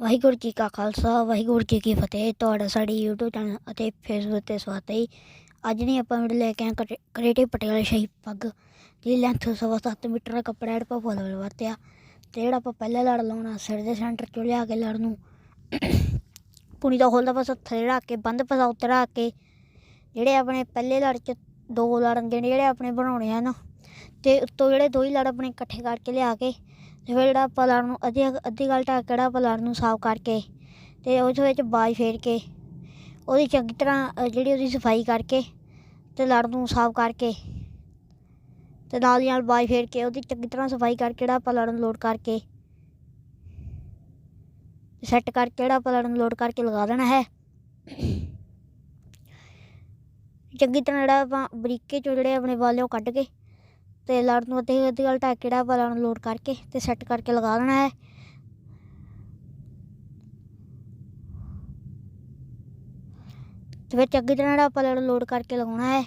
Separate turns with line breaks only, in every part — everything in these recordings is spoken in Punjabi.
ਵਾਹਿਗੁਰੂ ਜੀ ਕਾ ਖਾਲਸਾ, ਵਾਹਿਗੁਰੂ ਜੀ ਕੀ ਫਤਿਹ। ਤੁਹਾਡਾ ਸਾਡੇ YouTube ਚੈਨਲ ਅਤੇ Facebook ਤੇ ਸਵਾਗਤ ਹੈ ਜੀ। ਅੱਜ ਨਹੀਂ, ਆਪਾਂ ਵੀਡੀਓ ਲੈ ਕੇ ਆਏ ਕ੍ਰੀਏਟਿਵ ਪਟਿਆਲਾ ਸ਼ਾਹੀ ਪੱਗ ਦੀ ਲੈਂਥ ਸਵਾ ਸੱਤ ਮੀਟਰ ਦਾ ਕੱਪੜਾ ਜਿਹੜਾ ਆਪਾਂ ਫੁੱਲ ਵਰਤਿਆ। ਤੇ ਜਿਹੜਾ ਆਪਾਂ ਪਹਿਲਾ ਲੜ ਲਾਉਣਾ, ਸਿਰ ਦੇ ਸੈਂਟਰ ਚੋਂ ਲਿਆ ਕੇ ਲੜ ਨੂੰ। ਪੁਣੀ ਦਾ ਹੋਲਦਾ ਬਸ ਥੱਲੇ ਰੱਖ ਕੇ ਬੰਦ ਪਸਾ ਉੱਤੇ ਰੱਖ ਕੇ। ਜਿਹੜੇ ਆਪਣੇ ਪਹਿਲੇ ਲੜ ਚ ਦੋ ਲੜ ਜਿਹੜੇ ਜਿਹੜੇ ਆਪਣੇ ਬਣਾਉਣੇ ਹਨ ਤੇ ਉੱਤੋਂ ਜਿਹੜੇ ਦੋ ਹੀ ਲੜ ਆਪਣੇ ਇਕੱਠੇ ਕਰਕੇ ਲਿਆ ਕੇ ਤੇ ਫਿਰ ਜਿਹੜਾ ਆਪਾਂ ਲੜ ਨੂੰ ਅੱਧੀ ਅੱਧੀ ਗੱਲ ਢੱਕ ਕੇ ਜਿਹੜਾ ਆਪਾਂ ਨੂੰ ਸਾਫ਼ ਕਰਕੇ ਤੇ ਉਸ ਵਿੱਚ ਬਾਜ ਫੇਰ ਕੇ ਉਹਦੀ ਚੰਗੀ ਤਰ੍ਹਾਂ ਜਿਹੜੀ ਉਹਦੀ ਸਫ਼ਾਈ ਕਰਕੇ ਤੇ ਲੜ ਨੂੰ ਸਾਫ਼ ਕਰਕੇ ਤੇ ਨਾਲ ਦੀ ਨਾਲ ਬਾਜ ਫੇਰ ਕੇ ਉਹਦੀ ਚੰਗੀ ਤਰ੍ਹਾਂ ਸਫ਼ਾਈ ਕਰਕੇ ਜਿਹੜਾ ਆਪਾਂ ਲੜ ਨੂੰ ਲੋਡ ਕਰਕੇ ਸੈੱਟ ਕਰਕੇ ਜਿਹੜਾ ਆਪਾਂ ਲੜ ਨੂੰ ਲੋਡ ਕਰਕੇ ਲਗਾ ਦੇਣਾ ਹੈ। ਚੰਗੀ ਤਰ੍ਹਾਂ ਜਿਹੜਾ ਆਪਾਂ ਬਰੀਕੇ ਚੋਂ ਜਿਹੜੇ ਆਪਣੇ ਵਾਲਿਓ ਕੱਢ ਕੇ ਤੇ ਲੜ ਨੂੰ ਅੱਧੀ ਅੱਧੀ ਗੱਲ ਢੱਕ ਕੇ ਜਿਹੜਾ ਆਪਾਂ ਲੜ ਨੂੰ ਲੋਡ ਕਰਕੇ ਤੇ ਸੈੱਟ ਕਰਕੇ ਲਗਾ ਦੇਣਾ ਹੈ। ਤੇ ਫਿਰ ਚੰਗੀ ਤਰ੍ਹਾਂ ਜਿਹੜਾ ਆਪਾਂ ਲੜ ਨੂੰ ਲੋਡ ਕਰਕੇ ਲਗਾਉਣਾ ਹੈ।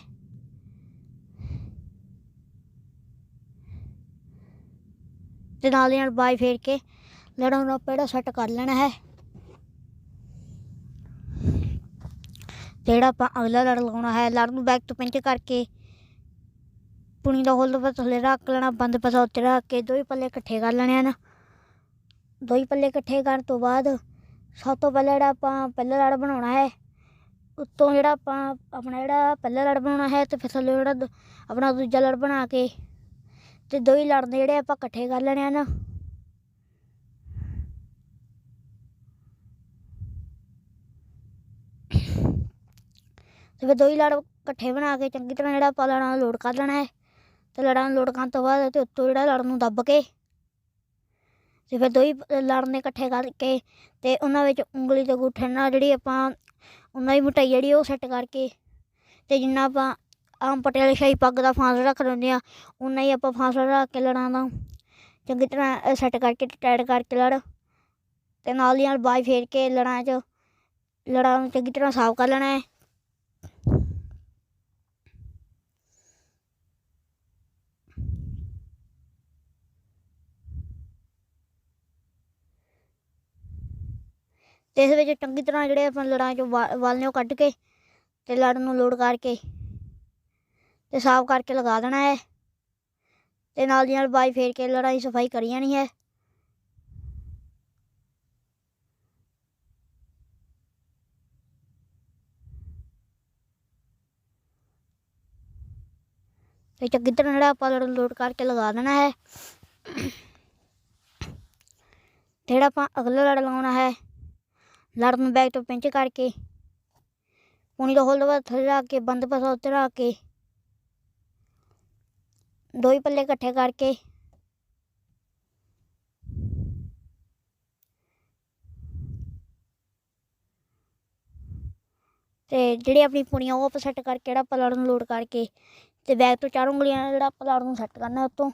ਤੇ ਨਾਲ ਦੀ ਨਾਲ ਬਾਈ ਫੇਰ ਕੇ ਲੜਾਂ ਨੂੰ ਆਪਾਂ ਜਿਹੜਾ ਸੈੱਟ ਕਰ ਲੈਣਾ ਹੈ। ਜਿਹੜਾ ਆਪਾਂ ਅਗਲਾ ਲੜ ਲਗਾਉਣਾ ਹੈ ਲੜ ਨੂੰ ਬੈਕ ਤੋਂ ਪਿੰਚ ਕਰਕੇ ਪੁਣੀ ਦਾ ਹੋਲ ਦਾ ਥੱਲੇ ਰੱਖ ਲੈਣਾ, ਬੰਦ ਪਸਾ ਉੱਤੇ ਰੱਖ ਕੇ ਦੋਈ ਪੱਲੇ ਇਕੱਠੇ ਕਰ ਲੈਣੇ ਹਨ ਦੋਈ ਪੱਲੇ ਇਕੱਠੇ ਕਰਨ ਤੋਂ ਬਾਅਦ ਸਭ ਤੋਂ ਪਹਿਲਾਂ ਜਿਹੜਾ ਆਪਾਂ ਪਹਿਲਾ ਲੜ ਬਣਾਉਣਾ ਹੈ, ਉੱਤੋਂ ਜਿਹੜਾ ਆਪਾਂ ਆਪਣਾ ਜਿਹੜਾ ਪਹਿਲਾ ਲੜ ਬਣਾਉਣਾ ਹੈ ਤੇ ਫਿਰ ਥੱਲੇ ਜਿਹੜਾ ਦ- ਆਪਣਾ ਦੂਜਾ ਲੜ ਬਣਾ ਕੇ ਤੇ ਦੋਈ ਲੜ ਦੇ ਜਿਹੜੇ ਆਪਾਂ ਇਕੱਠੇ ਕਰ ਲੈਣੇ ਹਨ ਤੇ ਫਿਰ ਦੋਈ ਲੜ ਇਕੱਠੇ ਬਣਾ ਕੇ ਚੰਗੀ ਤਰ੍ਹਾਂ ਜਿਹੜਾ ਆਪਾਂ ਲੜਾਂ ਨੂੰ ਲੋਡ ਕਰ ਲੈਣਾ ਹੈ। ਤੇ ਲੜਾਂ ਨੂੰ ਲੋਡ ਕਰਨ ਤੋਂ ਬਾਅਦ ਤੇ ਉੱਤੋਂ ਜਿਹੜਾ ਲੜ ਨੂੰ ਦੱਬ ਕੇ ਤੇ ਫਿਰ ਦੋਈ ਲੜ ਨੇ ਇਕੱਠੇ ਕਰਕੇ ਤੇ ਉਹਨਾਂ ਵਿੱਚ ਉਂਗਲੀ ਤੇ ਅੰਗੂਠੇ ਨਾਲ ਜਿਹੜੀ ਆਪਾਂ ਉਹਨਾਂ ਦੀ ਮੋਟਾਈ ਜਿਹੜੀ ਉਹ ਸੈੱਟ ਕਰਕੇ ਤੇ ਜਿੰਨਾ ਆਪਾਂ ਆਮ ਪਟਿਆਲੇ ਸ਼ਾਹੀ ਪੱਗ ਦਾ ਫਾਸਲਾ ਰੱਖ ਲੈਂਦੇ ਆ ਉਨਾ ਹੀ ਆਪਾਂ ਫਾਸਲਾ ਰੱਖ ਕੇ ਲੜਾਂ ਦਾ ਚੰਗੀ ਤਰ੍ਹਾਂ ਸੈੱਟ ਕਰਕੇ ਟਾਈਟ ਕਰਕੇ ਲੜ ਤੇ ਨਾਲ ਦੀ ਨਾਲ ਬਾਜ ਫੇਰ ਕੇ ਲੜਾਂ 'ਚ, ਲੜਾਂ ਨੂੰ ਚੰਗੀ ਤਰ੍ਹਾਂ ਸਾਫ਼ ਕਰ ਲੈਣਾ ਹੈ। ਤੇ ਇਸ ਵਿੱਚ ਚੰਗੀ ਤਰ੍ਹਾਂ ਜਿਹੜੇ ਆਪਾਂ ਲੜਾਂ 'ਚੋਂ ਵਾ- ਵਾਲ ਨੇ ਉਹ ਕੱਢ ਕੇ ਤੇ ਲੜ ਨੂੰ ਲੋਡ ਕਰਕੇ ਤੇ ਸਾਫ਼ ਕਰਕੇ ਲਗਾ ਦੇਣਾ ਹੈ। ਤੇ ਨਾਲ ਦੀ ਨਾਲ ਬਾਈ ਫੇਰ ਕੇ ਲੜਾਈ ਸਫ਼ਾਈ ਕਰੀ ਜਾਣੀ ਹੈ। ਤੇ ਚੰਗੀ ਤਰ੍ਹਾਂ ਜਿਹੜਾ ਆਪਾਂ ਲੜ ਨੂੰ ਲੋਡ ਕਰਕੇ ਲਗਾ ਦੇਣਾ ਹੈ। ਤੇ ਜਿਹੜਾ ਆਪਾਂ ਅਗਲਾ ਲੜ ਲਾਉਣਾ ਹੈ। ਲੜ ਨੂੰ ਬੈਕ ਤੋਂ ਪਿੰਚ ਕਰਕੇ। ਪੂਣੀ ਦਾ ਹੋਲ ਦਾ ਥੱਲੇ ਰੱਖ ਕੇ, ਬੰਦ ਪਾਸਾ ਉੱਤੇ ਰੱਖ ਕੇ। ਦੋ ਹੀ ਪੱਲੇ ਇਕੱਠੇ ਕਰਕੇ। ਤੇ ਜਿਹੜੀ ਆਪਣੀ ਪੁਣੀਆਂ ਉਹ ਆਪਾਂ ਸੈੱਟ ਕਰਕੇ ਜਿਹੜਾ ਆਪਾਂ ਲੜ ਨੂੰ ਲੋਡ ਕਰਕੇ, ਤੇ ਬੈਕ ਤੋਂ ਚਾਰ ਉਂਗਲੀਆਂ ਨਾਲ ਜਿਹੜਾ ਆਪਾਂ ਲੜ ਨੂੰ ਸੈੱਟ ਕਰਨਾ ਉੱਤੋਂ।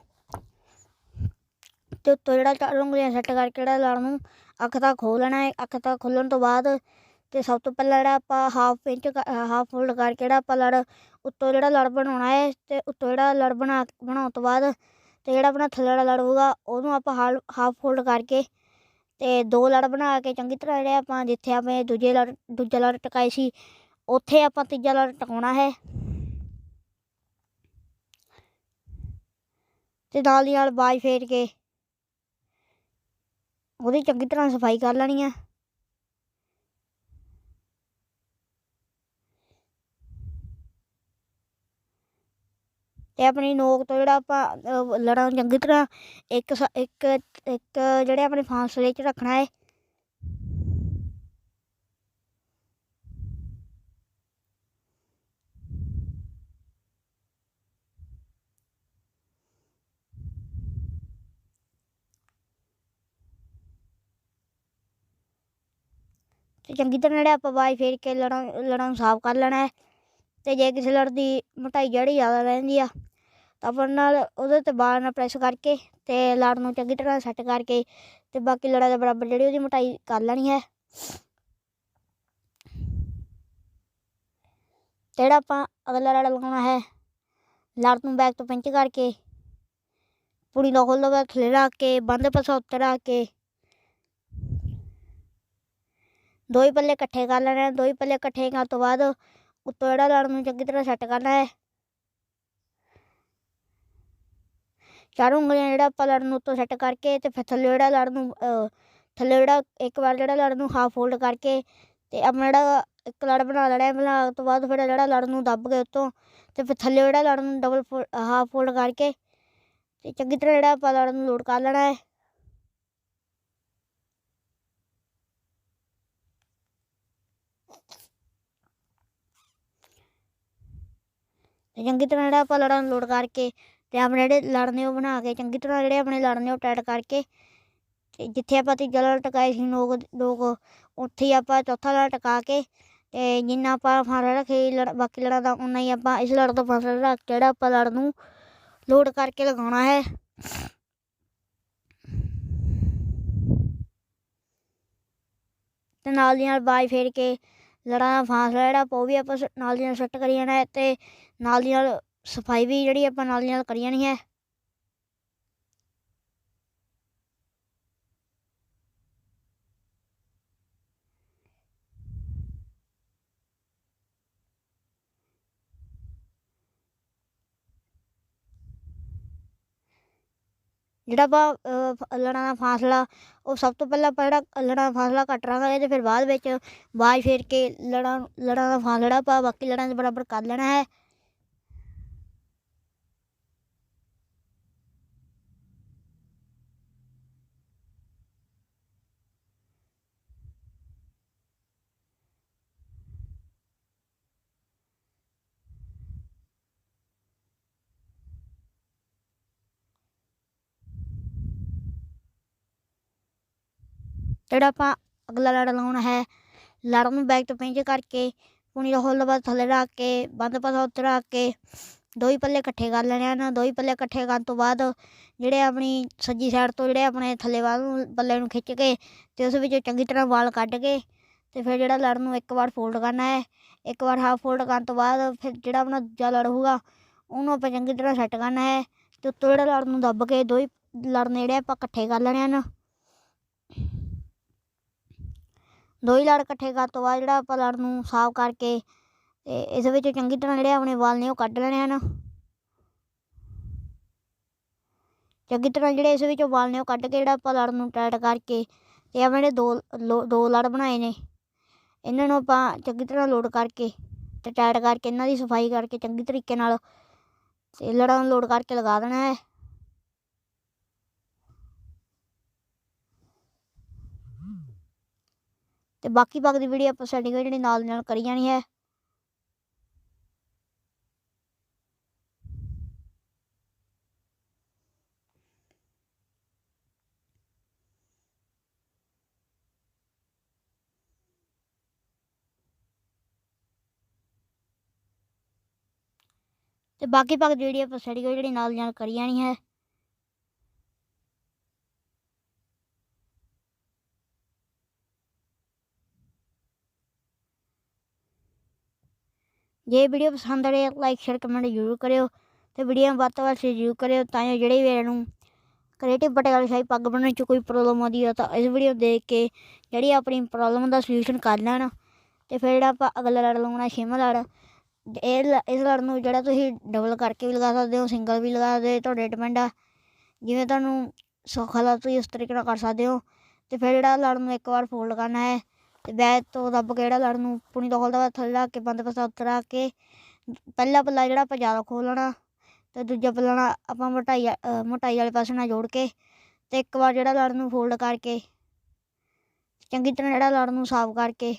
ਤੇ ਉੱਤੋਂ ਜਿਹੜਾ ਚਾਰ ਉਂਗਲੀਆਂ ਸੈੱਟ ਕਰਕੇ ਜਿਹੜਾ ਲੜ ਨੂੰ ਅੱਖ ਤੱਕ ਖੋਲ ਲੈਣਾ ਹੈ। ਅੱਖ ਤੱਕ ਖੋਲਣ ਤੋਂ ਬਾਅਦ ਤੇ ਸਭ ਤੋਂ ਪਹਿਲਾਂ ਜਿਹੜਾ ਆਪਾਂ ਹਾਫ ਇੰਚ ਹਾਫ ਫੋਲਡ ਕਰਕੇ ਜਿਹੜਾ ਆਪਾਂ ਲੜ, ਉੱਤੋਂ ਜਿਹੜਾ ਲੜ ਬਣਾਉਣਾ ਹੈ ਤੇ ਉੱਤੋਂ ਜਿਹੜਾ ਲੜ ਬਣਾ, ਬਣਾਉਣ ਤੋਂ ਬਾਅਦ ਤੇ ਜਿਹੜਾ ਆਪਣਾ ਥੱਲੇ ਵਾਲਾ ਲੜ ਹੋਊਗਾ, ਉਹਨੂੰ ਆਪਾਂ ਹਾਫ ਫੋਲਡ ਕਰਕੇ ਤੇ ਦੋ ਲੜ ਬਣਾ ਕੇ ਚੰਗੀ ਤਰ੍ਹਾਂ ਜਿਹੜੇ ਆਪਾਂ ਜਿੱਥੇ ਆਪਣੇ ਦੂਜੇ ਲੜ, ਦੂਜਾ ਲੜ ਟਕਾਏ ਸੀ, ਉੱਥੇ ਆਪਾਂ ਤੀਜਾ ਲੜ ਟਕਾਉਣਾ ਹੈ। ਤੇ ਨਾਲ ਦੀ ਨਾਲ ਬਾਜ ਫੇਰ ਕੇ ਉਹਦੀ ਚੰਗੀ ਤਰ੍ਹਾਂ ਸਫ਼ਾਈ ਕਰ ਲੈਣੀ ਹੈ ਤੇ ਆਪਣੀ ਨੋਕ ਤੋਂ ਜਿਹੜਾ ਆਪਾਂ ਅਹ, ਲੜਾਂ ਚੰਗੀ ਤਰ੍ਹਾਂ ਇੱਕ ਇੱਕ ਇੱਕ ਜਿਹੜੇ ਆਪਣੇ ਫਾਸਲੇ 'ਚ ਰੱਖਣਾ ਹੈ ਤੇ ਚੰਗੀ ਤਰ੍ਹਾਂ ਜਿਹੜਾ ਆਪਾਂ ਬਾਈ ਫੇਰ ਕੇ ਲੜਾਂ ਲੜਾਂ ਨੂੰ ਸਾਫ਼ ਕਰ ਲੈਣਾ ਹੈ ਤੇ ਜੇ ਕਿਸੇ ਲੜ ਦੀ ਮੋਟਾਈ ਜਿਹੜੀ ਜ਼ਿਆਦਾ ਰਹਿੰਦੀ ਆ ਤਾਂ ਆਪਾਂ ਨਾਲ ਉਹਦੇ ਤੇ ਬਾਹਰ ਨਾਲ ਪ੍ਰੈਸ ਕਰਕੇ ਤੇ ਲੜ ਨੂੰ ਚੰਗੀ ਤਰ੍ਹਾਂ ਸੈੱਟ ਕਰਕੇ ਤੇ ਬਾਕੀ ਲੜਾਂ ਦੇ ਬਰਾਬਰ ਜਿਹੜੀ ਉਹਦੀ ਮੋਟਾਈ ਕਰ ਲੈਣੀ ਹੈ। ਜਿਹੜਾ ਆਪਾਂ ਅਗਲਾ ਲੜ ਲਗਾਉਣਾ ਹੈ, ਲੜ ਨੂੰ ਬੈਕ ਤੋਂ ਪਿੰਚ ਕਰਕੇ ਪੁੜੀ ਦਾ ਖੋਲ੍ਹ ਰੱਖ ਕੇ, ਬੰਦ ਪਾਸਾ ਉੱਤੇ ਰੱਖ ਕੇ ਦੋ ਹੀ ਪੱਲੇ ਇਕੱਠੇ ਕਰ ਲੈਣੇ ਦੋ ਹੀ ਪੱਲੇ ਇਕੱਠੇ ਕਰਨ ਤੋਂ ਬਾਅਦ ਉੱਤੋਂ ਜਿਹੜਾ ਲੜ ਨੂੰ ਚੰਗੀ ਤਰ੍ਹਾਂ ਸੈੱਟ ਕਰਨਾ ਹੈ। ਚਾਰੋਂ ਉਂਗਲੀਆਂ ਜਿਹੜਾ ਆਪਾਂ ਲੜ ਨੂੰ ਉੱਤੋਂ ਸੈੱਟ ਕਰਕੇ ਤੇ ਫਿਰ ਥੱਲੇ ਜਿਹੜਾ ਲੜ ਨੂੰ ਥੱਲੇ ਜਿਹੜਾ ਇੱਕ ਵਾਰ ਜਿਹੜਾ ਲੜ ਨੂੰ ਹਾਫ ਫੋਲਡ ਕਰਕੇ ਤੇ ਆਪਣਾ ਜਿਹੜਾ ਇੱਕ ਲੜ ਬਣਾ ਲੈਣਾ ਹੈ, ਬਣਾ ਤੋਂ ਬਾਅਦ ਫਿਰ ਜਿਹੜਾ ਲੜ ਨੂੰ ਦੱਬ ਕੇ ਉੱਤੋਂ ਤੇ ਫਿਰ ਥੱਲੇ ਜਿਹੜਾ ਲੜ ਨੂੰ ਡਬਲ ਹਾਫ ਫੋਲਡ ਕਰਕੇ ਤੇ ਚੰਗੀ ਤਰ੍ਹਾਂ ਜਿਹੜਾ ਆਪਾਂ ਲੜ ਨੂੰ ਲੋਡ ਕਰ ਲੈਣਾ ਹੈ। ਤੇ ਚੰਗੀ ਤਰ੍ਹਾਂ ਜਿਹੜਾ ਆਪਾਂ ਲੜਾਂ ਨੂੰ ਲੋਡ ਕਰਕੇ ਤੇ ਆਪਣੇ ਜਿਹੜੇ ਲੜ ਨੇ ਉਹ ਬਣਾ ਕੇ, ਚੰਗੀ ਤਰ੍ਹਾਂ ਜਿਹੜੇ ਆਪਣੇ ਲੜ ਨੇ ਉਹ ਟਾਈਟ ਕਰਕੇ ਤੇ ਜਿੱਥੇ ਆਪਾਂ ਤੀਜਾ ਲੜ ਟਕਾਏ ਸੀ ਲੋਕ ਲੋਕ, ਉੱਥੇ ਹੀ ਆਪਾਂ ਚੌਥਾ ਲੜ ਟਕਾ ਕੇ ਤੇ ਜਿੰਨਾ ਆਪਾਂ ਫਾਸਲਾ ਰੱਖੇ ਲੜ, ਬਾਕੀ ਲੜਾਂ ਦਾ ਉਨਾ ਹੀ ਆਪਾਂ ਇਸ ਲੜ ਤੋਂ ਫਾਸਲਾ ਰੱਖ ਕੇ ਜਿਹੜਾ ਆਪਾਂ ਲੜ ਨੂੰ ਲੋਡ ਕਰਕੇ ਲਗਾਉਣਾ ਹੈ। ਤੇ ਨਾਲ ਦੀ ਨਾਲ ਬਾਈ ਫੇਰ ਕੇ ਲੜਾਂ ਦਾ ਫਾਸਲਾ ਜਿਹੜਾ ਆਪਾਂ ਉਹ ਵੀ ਆਪਾਂ ਨਾਲ ਦੀ ਨਾਲ ਸੈੱਟ ਕਰੀ ਜਾਣਾ ਹੈ ਤੇ ਨਾਲ ਦੀ ਨਾਲ ਸਫ਼ਾਈ ਵੀ ਜਿਹੜੀ ਆਪਾਂ ਨਾਲ ਦੀ ਨਾਲ ਕਰੀ ਜਾਣੀ ਹੈ। ਜਿਹੜਾ ਆਪਾਂ ਲੜਾਂ ਦਾ ਫਾਸਲਾ, ਉਹ ਸਭ ਤੋਂ ਪਹਿਲਾਂ ਆਪਾਂ ਜਿਹੜਾ ਲੜਾਂ ਦਾ ਫਾਸਲਾ ਕੱਟ ਰਾਂਗੇ ਤੇ ਫਿਰ ਬਾਅਦ ਵਿੱਚ ਬਾਜ ਫੇਰ ਕੇ ਲੜਾਂ ਲੜਾਂ ਦਾ ਫਾਸਲਾ ਆਪਾਂ ਬਾਕੀ ਲੜਾਂ ਦੇ ਬਰਾਬਰ ਕਰ ਲੈਣਾ ਹੈ। ਜਿਹੜਾ ਆਪਾਂ ਅਗਲਾ ਲੜ ਲਾਉਣਾ ਹੈ, ਲੜ ਨੂੰ ਬੈਕ ਤੋਂ ਪਿੰਜ ਕਰਕੇ, ਪੂਣੀ ਦਾ ਹੋਲ ਬਾਅਦ ਥੱਲੇ ਰੱਖ ਕੇ, ਬੰਦ ਪਾਸਾ ਉੱਤੇ ਰੱਖ ਕੇ ਦੋ ਹੀ ਪੱਲੇ ਇਕੱਠੇ ਕਰ ਲੈਣੇ ਹਨ ਦੋ ਹੀ ਪੱਲੇ ਇਕੱਠੇ ਕਰਨ ਤੋਂ ਬਾਅਦ ਜਿਹੜੇ ਆਪਣੀ ਸੱਜੀ ਸਾਈਡ ਤੋਂ ਜਿਹੜੇ ਆਪਣੇ ਥੱਲੇ ਵਾਲ ਨੂੰ, ਪੱਲੇ ਨੂੰ ਖਿੱਚ ਕੇ ਤੇ ਉਸ ਵਿੱਚੋਂ ਚੰਗੀ ਤਰ੍ਹਾਂ ਵਾਲ ਕੱਢ ਕੇ ਤੇ ਫਿਰ ਜਿਹੜਾ ਲੜ ਨੂੰ ਇੱਕ ਵਾਰ ਫੋਲਡ ਕਰਨਾ ਹੈ, ਇੱਕ ਵਾਰ ਹਾਫ ਫੋਲਡ ਕਰਨ ਤੋਂ ਬਾਅਦ ਫਿਰ ਜਿਹੜਾ ਆਪਣਾ ਦੂਜਾ ਲੜ ਹੋਊਗਾ, ਉਹਨੂੰ ਆਪਾਂ ਚੰਗੀ ਤਰ੍ਹਾਂ ਸੈੱਟ ਕਰਨਾ ਹੈ ਤੇ ਉੱਤੋਂ ਜਿਹੜਾ ਲੜ ਨੂੰ ਦੱਬ ਕੇ ਦੋ ਹੀ ਲੜ ਨੇ ਜਿਹੜੇ ਆਪਾਂ ਇਕੱਠੇ ਕਰ ਲੈਣੇ ਹਨ। ਦੋ ਹੀ ਲੜ ਇਕੱਠੇ ਕਰਨ ਤੋਂ ਬਾਅਦ ਜਿਹੜਾ ਆਪਾਂ ਲੜ ਨੂੰ ਸਾਫ਼ ਕਰਕੇ ਤੇ ਇਸ ਵਿੱਚ ਚੰਗੀ ਤਰ੍ਹਾਂ ਜਿਹੜੇ ਆਪਣੇ ਵਾਲ ਨੇ ਉਹ ਕੱਢ ਲੈਣੇ ਹਨ। ਚੰਗੀ ਤਰ੍ਹਾਂ ਜਿਹੜੇ ਇਸ ਵਿੱਚੋਂ ਵਾਲ ਨੇ ਉਹ ਕੱਢ ਕੇ ਜਿਹੜਾ ਆਪਾਂ ਲੜ ਨੂੰ ਟਾਈਟ ਕਰਕੇ ਤੇ ਆਪਣੇ ਜਿਹੜੇ ਦੋ ਲੋ- ਦੋ ਲੜ ਬਣਾਏ ਨੇ, ਇਹਨਾਂ ਨੂੰ ਆਪਾਂ ਚੰਗੀ ਤਰ੍ਹਾਂ ਲੋਡ ਕਰਕੇ ਤੇ ਟਾਈਟ ਕਰਕੇ ਇਹਨਾਂ ਦੀ ਸਫ਼ਾਈ ਕਰਕੇ ਚੰਗੀ ਤਰੀਕੇ ਨਾਲ ਤੇ ਲੜਾਂ ਨੂੰ ਲੋਡ ਕਰਕੇ ਲਗਾ ਦੇਣਾ ਹੈ। ਤੇ ਬਾਕੀ ਭਾਗ ਦੀ ਵੀਡੀਓ ਆਪਾਂ ਸੈਟਿੰਗ ਜਿਹੜੀ ਨਾਲ ਨਾਲ ਕਰੀ ਜਾਣੀ ਹੈ। ਤੇ ਬਾਕੀ ਭਾਗ ਦੀ ਵੀਡੀਓ ਆਪਾਂ ਸੈਟਿੰਗ ਜਿਹੜੀ ਨਾਲ ਨਾਲ ਕਰੀ ਜਾਣੀ ਹੈ। ਜੇ ਵੀਡੀਓ ਪਸੰਦ ਆਏ ਲਾਈਕ ਸ਼ੇਅਰ ਕਮੈਂਟ ਜ਼ਰੂਰ ਕਰਿਓ ਤੇ ਵੀਡੀਓ ਨੂੰ ਵੱਧ ਤੋਂ ਵੱਧ ਸ਼ੇਅਰ ਜ਼ਰੂਰ ਕਰਿਓ ਤਾਂ ਜੋ ਜਿਹੜੇ ਵੀਰਾਂ ਨੂੰ ਕ੍ਰੀਏਟਿਵ ਪਟਿਆਲਾ ਸ਼ਾਹੀ ਪੱਗ ਬਣਨ 'ਚ ਕੋਈ ਪ੍ਰੋਬਲਮ ਆਉਂਦੀ ਹੈ ਤਾਂ ਇਸ ਵੀਡੀਓ ਦੇਖ ਕੇ ਜਿਹੜੀ ਆਪਣੀ ਪ੍ਰੋਬਲਮ ਦਾ ਸੋਲੂਸ਼ਨ ਕਰ ਲੈਣ ਤੇ ਫਿਰ ਜਿਹੜਾ ਆਪਾਂ ਅਗਲਾ ਲੜ ਲਾਉਣਾ ਛੇਵਾਂ ਲੜ ਇਹ ਲ- ਇਸ ਲੜ ਨੂੰ ਜਿਹੜਾ ਤੁਸੀਂ ਡਬਲ ਕਰਕੇ ਵੀ ਲਗਾ ਸਕਦੇ ਹੋ ਸਿੰਗਲ ਵੀ ਲਗਾ ਸਕਦੇ ਹੋ, ਤੁਹਾਡੇ ਡਿਪੈਂਡ ਆ। ਜਿਵੇਂ ਤੁਹਾਨੂੰ ਸੌਖਾ ਲੱਗਦਾ ਤੁਸੀਂ ਉਸ ਤਰੀਕੇ ਨਾਲ ਕਰ ਸਕਦੇ ਹੋ ਤੇ ਫਿਰ ਜਿਹੜਾ ਲੜ ਨੂੰ ਇੱਕ ਵਾਰ ਫੋਲਡ ਕਰਨਾ ਹੈ ਤੇ ਬੈਕ ਤੋਂ ਦੱਬ ਕੇ ਜਿਹੜਾ ਲੜ ਨੂੰ ਪੁਣੀ ਤੋਂ ਖੋਲਦਾ ਵਾ, ਥੱਲੇ ਰੱਖ ਕੇ, ਬੰਦ ਪਾਸਾ ਉੱਤੇ ਕੇ, ਪਹਿਲਾ ਪੱਲਾ ਜਿਹੜਾ ਆਪਾਂ ਜ਼ਿਆਦਾ ਖੋਲਣਾ ਤੇ ਦੂਜਾ ਪੱਲਾ ਨਾਲ ਆਪਾਂ ਮੋਟਾਈ ਮੋਟਾਈ ਵਾਲੇ ਪਾਸੇ ਨਾਲ ਜੋੜ ਕੇ, ਤੇ ਇੱਕ ਵਾਰ ਜਿਹੜਾ ਲੜ ਨੂੰ ਫੋਲਡ ਕਰਕੇ, ਚੰਗੀ ਤਰ੍ਹਾਂ ਜਿਹੜਾ ਲੜ ਨੂੰ ਸਾਫ਼ ਕਰਕੇ।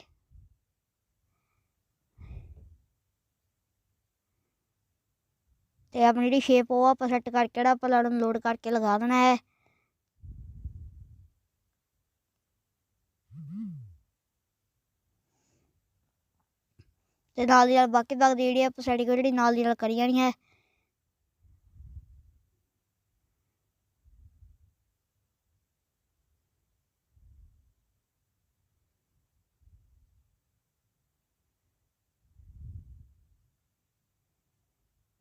ਤੇ ਆਪਣੀ ਜਿਹੜੀ ਸ਼ੇਪ ਉਹ ਆਪਾਂ ਸੈੱਟ ਕਰਕੇ ਜਿਹੜਾ ਆਪਾਂ ਲੜਨ ਨੂੰ ਲੋਡ ਕਰਕੇ ਲਗਾ ਦੇਣਾ ਹੈ। ਤੇ ਨਾਲ ਦੀ ਨਾਲ ਬਾਕੀ ਭਾਗ ਦੀ ਜਿਹੜੀ ਆਪਾਂ ਸੈਟਿੰਗ ਜਿਹੜੀ ਨਾਲ ਦੀ ਨਾਲ ਕਰੀ ਜਾਣੀ ਹੈ।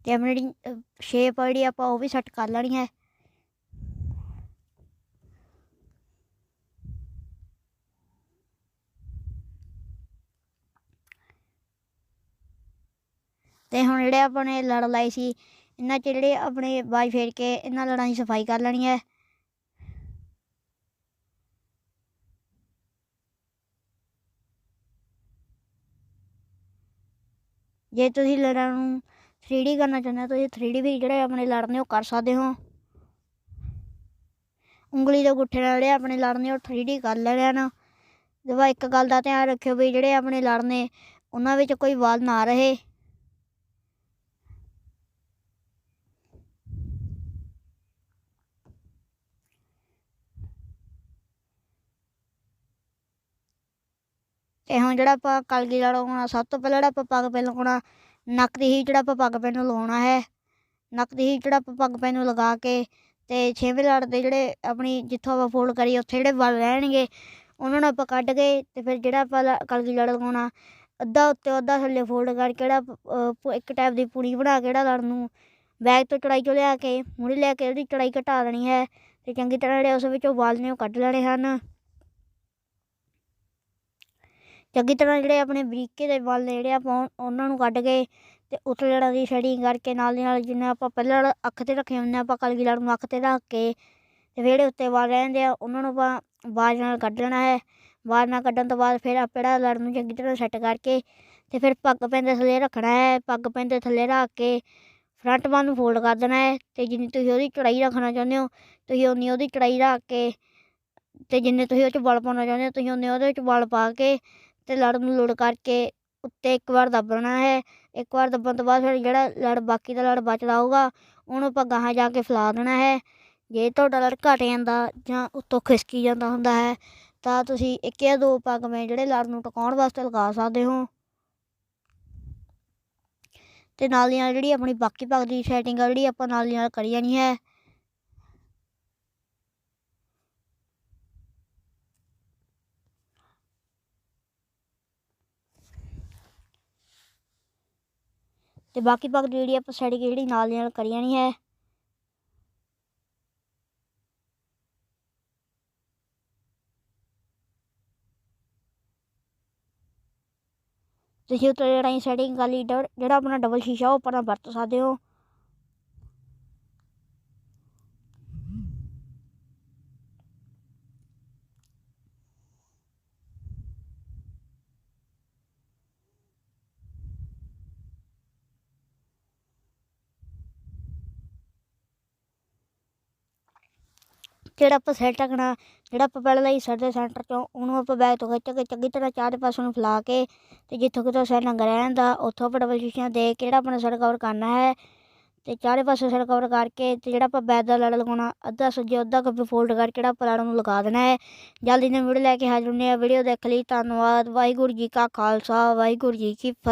ਤੇ ਆਪਣੀ ਜਿਹੜੀ ਸ਼ੇਪ ਆ ਜਿਹੜੀ ਆਪਾਂ ਉਹ ਵੀ ਸੈੱਟ ਕਰ ਲੈਣੀ ਹੈ। ਤੇ ਹੁਣ ਜਿਹੜੇ ਆਪਣੇ ਲੜ ਲਾਈ ਸੀ, ਇਹਨਾਂ 'ਚ ਜਿਹੜੇ ਆਪਣੇ ਬਾਜ ਫੇਰ ਕੇ ਇਹਨਾਂ ਲੜਾਂ ਦੀ ਸਫ਼ਾਈ ਕਰ ਲੈਣੀ ਹੈ। ਜੇ ਤੁਸੀਂ ਲੜਾਂ ਨੂੰ 3D ਕਰਨਾ ਚਾਹੁੰਦੇ ਹੋ, ਤੁਸੀਂ 3D ਵੀ ਜਿਹੜੇ ਆਪਣੇ ਲੜ ਨੇ ਉਹ ਕਰ ਸਕਦੇ ਹੋ। ਉਂਗਲੀ ਦੇ ਗੁੱਠੇ ਨਾਲ ਜਿਹੜੇ ਆਪਣੇ ਲੜ ਨੇ ਉਹ 3D ਕਰ ਲੈਣੇ ਹਨ। ਦਵਾ ਇੱਕ ਗੱਲ ਦਾ ਧਿਆਨ ਰੱਖਿਓ ਵੀ ਜਿਹੜੇ ਆਪਣੇ ਲੜ ਨੇ, ਉਹਨਾਂ ਵਿੱਚ ਕੋਈ ਵਾਲ ਨਾ ਰਹੇ। ਤੇ ਹੁਣ ਜਿਹੜਾ ਆਪਾਂ ਕਲਗੀ ਲੜ ਲਗਾਉਣਾ ਸਭ ਤੋਂ ਪਹਿਲਾਂ ਜਿਹੜਾ ਆਪਾਂ ਪੱਗ ਪੈਨ ਲਗਾਉਣਾ ਨੱਕ ਦੀ ਹੀ ਜਿਹੜਾ ਆਪਾਂ ਪੱਗ ਪੈਨ ਨੂੰ ਲਗਾਉਣਾ ਹੈ। ਨੱਕ ਦੀ ਹੀ ਜਿਹੜਾ ਆਪਾਂ ਪੱਗ ਪੈਨ ਨੂੰ ਲਗਾ ਕੇ ਤੇ ਛੇਵੇਂ ਲੜ ਦੇ ਜਿਹੜੇ ਆਪਣੀ ਜਿੱਥੋਂ ਆਪਾਂ ਫੋਲਡ ਕਰੀ ਉੱਥੇ ਜਿਹੜੇ ਵਾਲ ਰਹਿਣਗੇ, ਉਹਨਾਂ ਨੂੰ ਆਪਾਂ ਕੱਢ ਕੇ ਤੇ ਫਿਰ ਜਿਹੜਾ ਆਪਾਂ ਲ- ਕਲਗੀ ਲੜ ਲਗਾਉਣਾ, ਅੱਧਾ ਉੱਤੇ ਅੱਧਾ ਥੱਲੇ ਫੋਲਡ ਕਰਕੇ ਜਿਹੜਾ ਇੱਕ ਟਾਈਪ ਦੀ ਪੂਣੀ ਬਣਾ ਕੇ ਜਿਹੜਾ ਲੜ ਨੂੰ ਬੈਗ ਤੋਂ ਚੜਾਈ ਚੋਂ ਲਿਆ ਕੇ, ਮੁੜੀ ਲੈ ਕੇ ਉਹਦੀ ਚੜਾਈ ਘਟਾ ਦੇਣੀ ਹੈ ਤੇ ਚੰਗੀ ਤਰ੍ਹਾਂ ਜਿਹੜੇ ਉਸ ਵਿੱਚੋਂ ਵਾਲ ਨੇ ਉਹ ਕੱਢ ਲੈਣੇ ਹਨ। ਚੰਗੀ ਤਰ੍ਹਾਂ ਜਿਹੜੇ ਆਪਣੇ ਬਰੀਕੇ ਦੇ ਵਾਲ ਨੇ ਜਿਹੜੇ ਆਪਾਂ ਉਹਨਾਂ ਨੂੰ ਕੱਢ ਕੇ ਤੇ ਉੱਥੇ ਜਿਹੜਾ ਦੀ ਸ਼ੈਡਿੰਗ ਕਰਕੇ ਨਾਲ ਦੀ ਨਾਲ ਜਿੰਨੇ ਆਪਾਂ ਪਹਿਲਾਂ ਅੱਖ ਤੇ ਰੱਖੇ ਹੁੰਦੇ ਆ, ਆਪਾਂ ਕਲਗੀ ਲੜ ਨੂੰ ਅੱਖ ਤੇ ਰੱਖ ਕੇ ਤੇ ਫਿਰ ਜਿਹੜੇ ਉੱਤੇ ਵਾਲ ਰਹਿੰਦੇ ਆ ਉਹਨਾਂ ਨੂੰ ਆਪਾਂ ਬਾਜ ਨਾਲ ਕੱਢ ਲੈਣਾ ਹੈ। ਬਾਜ ਨਾਲ ਕੱਢਣ ਤੋਂ ਬਾਅਦ ਫਿਰ ਆਪਾਂ ਜਿਹੜਾ ਲੜ ਨੂੰ ਚੰਗੀ ਤਰ੍ਹਾਂ ਸੈੱਟ ਕਰਕੇ ਤੇ ਫਿਰ ਪੱਗ ਪੈਂਦੇ ਥੱਲੇ ਰੱਖਣਾ ਹੈ ਪੱਗ ਪੈਂਦੇ ਥੱਲੇ ਰੱਖ ਕੇ ਫਰੰਟ ਬਾਹ ਨੂੰ ਫੋਲਡ ਕਰ ਦੇਣਾ ਹੈ ਤੇ ਜਿੰਨੀ ਤੁਸੀਂ ਉਹਦੀ ਚੜਾਈ ਰੱਖਣਾ ਚਾਹੁੰਦੇ ਹੋ ਤੁਸੀਂ ਉਨੀ ਉਹਦੀ ਚੜਾਈ ਰੱਖ ਕੇ ਤੇ ਜਿੰਨੇ ਤੁਸੀਂ ਉਹ 'ਚ ਵਲ ਪਾਉਣਾ ਚਾਹੁੰਦੇ ਹੋ ਤੁਸੀਂ ਉਨੇ ਉਹਦੇ ਵਿੱਚ ਵਲ ਪਾ ਕੇ ਤੇ ਲੜ ਨੂੰ ਲੋਡ ਕਰਕੇ ਉੱਤੇ ਇੱਕ ਵਾਰ ਦੱਬਣਾ ਹੈ। ਇੱਕ ਵਾਰ ਦੱਬਣ ਤੋਂ ਬਾਅਦ ਫਿਰ ਜਿਹੜਾ ਲੜ ਬਾਕੀ ਦਾ ਲੜ ਬਚਦਾ ਹੋਊਗਾ, ਉਹਨੂੰ ਆਪਾਂ ਗਾਹਾਂ ਜਾ ਕੇ ਫੈਲਾ ਦੇਣਾ ਹੈ। ਜੇ ਤੁਹਾਡਾ ਲੜ ਘਟ ਜਾਂਦਾ ਜਾਂ ਉੱਤੋਂ ਖਿਸਕੀ ਜਾਂਦਾ ਹੁੰਦਾ ਹੈ, ਤਾਂ ਤੁਸੀਂ ਇੱਕ ਜਾਂ ਦੋ ਪੱਗਵੇਂ ਜਿਹੜੇ ਲੜ ਨੂੰ ਟਿਕਾਉਣ ਵਾਸਤੇ ਲਗਾ ਸਕਦੇ ਹੋ। ਤੇ ਨਾਲ ਦੀ ਨਾਲ ਜਿਹੜੀ ਆਪਣੀ ਬਾਕੀ ਪੱਗ ਦੀ ਸੈਟਿੰਗ ਆ, ਜਿਹੜੀ ਆਪਾਂ ਨਾਲ ਦੀ ਨਾਲ ਕਰੀ ਜਾਣੀ ਹੈ। ਤੇ ਬਾਕੀ ਪੱਗ ਜਿਹੜੀ ਆਪਾਂ ਸੈਟਿੰਗ ਜਿਹੜੀ ਨਾਲ ਦੀ ਨਾਲ ਕਰੀ ਜਾਣੀ ਹੈ। ਤੁਸੀਂ ਉੱਤੇ ਜਿਹੜਾ ਸੈਟਿੰਗ ਕਰ ਲਈ, ਜਿਹੜਾ ਆਪਣਾ ਡਬਲ ਸ਼ੀਸ਼ਾ ਉਹ ਆਪਣਾ ਵਰਤ ਸਕਦੇ ਹੋ। ਜਿਹੜਾ ਆਪਾਂ ਸੈੱਟ ਰੱਖਣਾ, ਜਿਹੜਾ ਆਪਾਂ ਪਹਿਲਾਂ ਲਈ ਸੈੱਟ ਦੇ ਸੈਂਟਰ ਚੋਂ, ਉਹਨੂੰ ਆਪਾਂ ਬੈਗ ਤੋਂ ਖਿੱਚ ਕੇ ਚੰਗੀ ਤਰ੍ਹਾਂ ਚਾਰੇ ਪਾਸੇ ਨੂੰ ਫੈਲਾ ਕੇ ਤੇ ਜਿੱਥੋਂ ਕਿਤੋਂ ਸੈੱਟ ਲੰਗ ਰਹਿੰਦਾ ਉੱਥੋਂ ਆਪਾਂ ਡਬਲ ਸ਼ੀਸ਼ੀਆਂ ਦੇ ਕੇ ਜਿਹੜਾ ਆਪਣਾ ਸੈੱਟ ਕਵਰ ਕਰਨਾ ਹੈ, ਤੇ ਚਾਰੇ ਪਾਸੇ ਸੈੱਟ ਕਵਰ ਕਰਕੇ ਤੇ ਜਿਹੜਾ ਆਪਾਂ ਬੈਗ ਦਾ ਲੜ ਲਗਾਉਣਾ, ਅੱਧਾ ਸੱਜੇ, ਅੱਧਾ ਖੱਬੇ ਫੋਲਡ ਕਰਕੇ ਜਿਹੜਾ ਆਪਾਂ ਲੜ ਨੂੰ ਲਗਾ ਦੇਣਾ ਹੈ। ਜਲਦੀ ਨਾਲ ਵੀਡੀਓ ਲੈ ਕੇ ਹਾਜ਼ਰ ਹੁੰਦੇ ਆ ਵੀਡੀਓ ਦੇਖ ਲਈ, ਧੰਨਵਾਦ। ਵਾਹਿਗੁਰੂ ਜੀ ਕਾ ਖਾਲਸਾ, ਵਾਹਿਗੁਰੂ ਜੀ ਕੀ ਫਤਿਹ।